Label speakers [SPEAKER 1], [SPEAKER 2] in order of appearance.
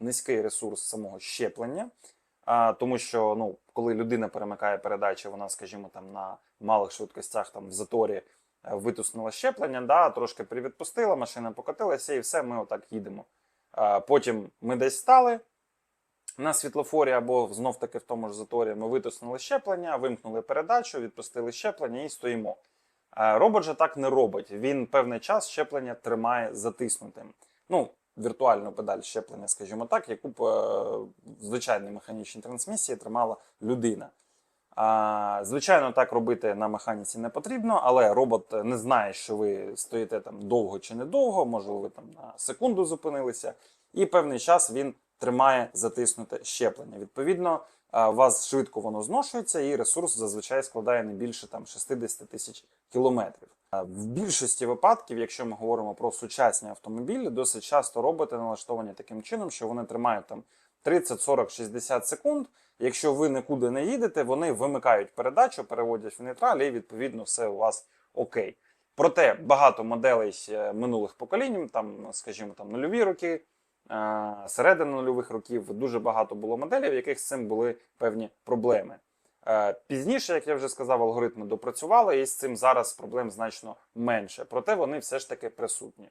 [SPEAKER 1] низький ресурс самого щеплення. А, тому що ну, коли людина перемикає передачі, вона, скажімо, там на малих швидкостях там в заторі е, витиснула щеплення, да, трошки привідпустила, машина покотилася і все, ми отак їдемо. А, потім ми десь стали на світлофорі або знов таки в тому ж заторі. Ми витиснули щеплення, вимкнули передачу, відпустили щеплення і стоїмо. Робот же так не робить. Він певний час щеплення тримає затиснутим. Ну, віртуальну педаль щеплення, скажімо так, яку б е, в звичайній механічній трансмісії тримала людина. А, звичайно, так робити на механіці не потрібно, але робот не знає, що ви стоїте там довго чи недовго, може ви там на секунду зупинилися, і певний час він тримає затиснуте щеплення. Відповідно, вас швидко воно зношується, і ресурс зазвичай складає не більше там 60 тисяч кілометрів. В більшості випадків, якщо ми говоримо про сучасні автомобілі, досить часто роботи налаштовані таким чином, що вони тримають там 30, 40, 60 секунд. Якщо ви нікуди не їдете, вони вимикають передачу, переводять в нейтраль, і відповідно все у вас окей. Проте багато моделей минулих поколінь, там, скажімо, там нульові роки, е, середина нульових років, дуже багато було моделей, в яких з цим були певні проблеми. Е, Пізніше, як я вже сказав, алгоритми допрацювали, і з цим зараз проблем значно менше. Проте вони все ж таки присутні.